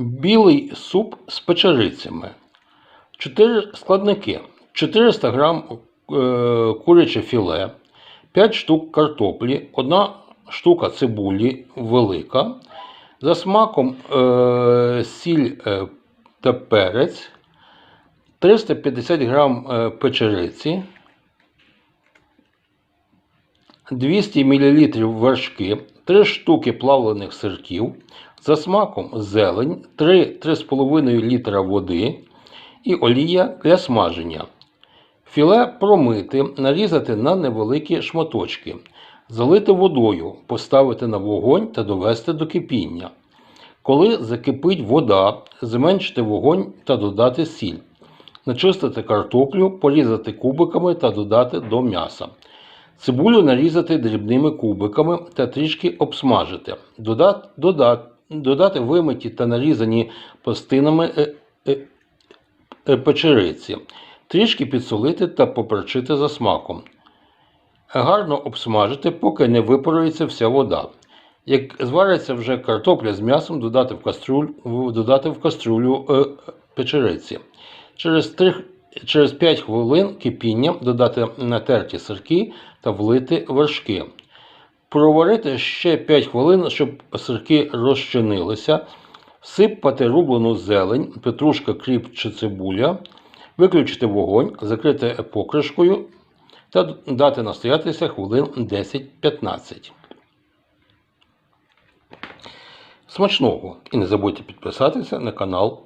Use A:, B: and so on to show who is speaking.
A: Білий суп з печерицями. 4 складники. 400 г е, куряче філе, 5 штук картоплі, 1 штука цибулі велика. За смаком е, сіль е, та перець, 350 г печериці, 200 мл вершки, 3 штуки плавлених сирків, за смаком зелень, 3-3,5 літра води і олія для смаження. Філе промити, нарізати на невеликі шматочки, залити водою, поставити на вогонь та довести до кипіння. Коли закипить вода, зменшити вогонь та додати сіль. Начистити картоплю, порізати кубиками та додати до м'яса. Цибулю нарізати дрібними кубиками та трішки обсмажити. Додати, додати, вимиті та нарізані пластинами е, е, е, печериці. Трішки підсолити та поперчити за смаком. Гарно обсмажити, поки не випарується вся вода. Як звариться вже картопля з м'ясом, додати в каструль, додати в каструлю печериці. Через, 3, через 5 хвилин кипіння додати натерті сирки та влити вершки. Проварити ще 5 хвилин, щоб сирки розчинилися. Всипати рублену зелень, петрушка, кріп чи цибуля. Виключити вогонь, закрити покришкою та дати настоятися хвилин 10-15. Смачного! І не забудьте підписатися на канал